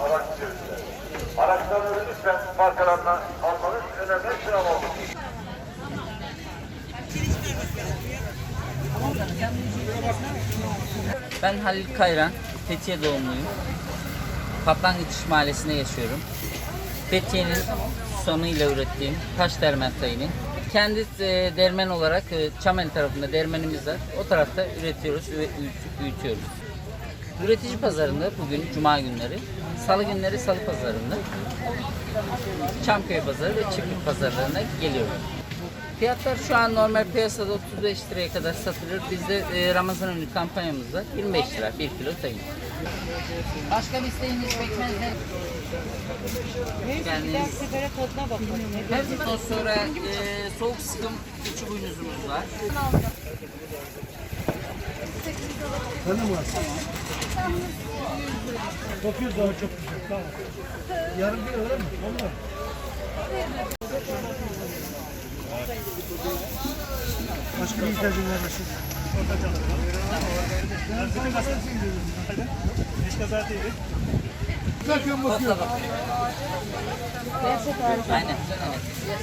Araç içerisinde. Araçlarınızı lütfen almanız önemli oldu. Ben Halil Kayran, Fethiye doğumluyum. Paplangıç Mahallesi'nde yaşıyorum. Fethiye'nin sonuyla ürettiğim taş dermen tayını. Kendi e, dermen olarak e, Çameli tarafında dermenimiz var. O tarafta üretiyoruz ve büyüt- büyütüyoruz. Üretici pazarında bugün Cuma günleri, Salı günleri Salı pazarında, Çamköy pazarı ve Çiftlik pazarlarına geliyoruz. Fiyatlar şu an normal piyasada 35 liraya kadar satılıyor. Bizde e, Ramazan önü kampanyamız var. 25 lira 1 kilo tayin. Başka bir isteğiniz pekmez ne? Neyse bir dahaki sefere tadına bakın. Ondan sonra e, soğuk sıkım üçü boynuzumuz var. Hanım var. 900 daha çok güzel. Tamam. Yarın bir öğren mi? Olur. Başka bir ihtiyacın var mı? Gazetesi gidiyorum. Eşte zaten Bakıyorum bakıyorum. Aynen. Evet.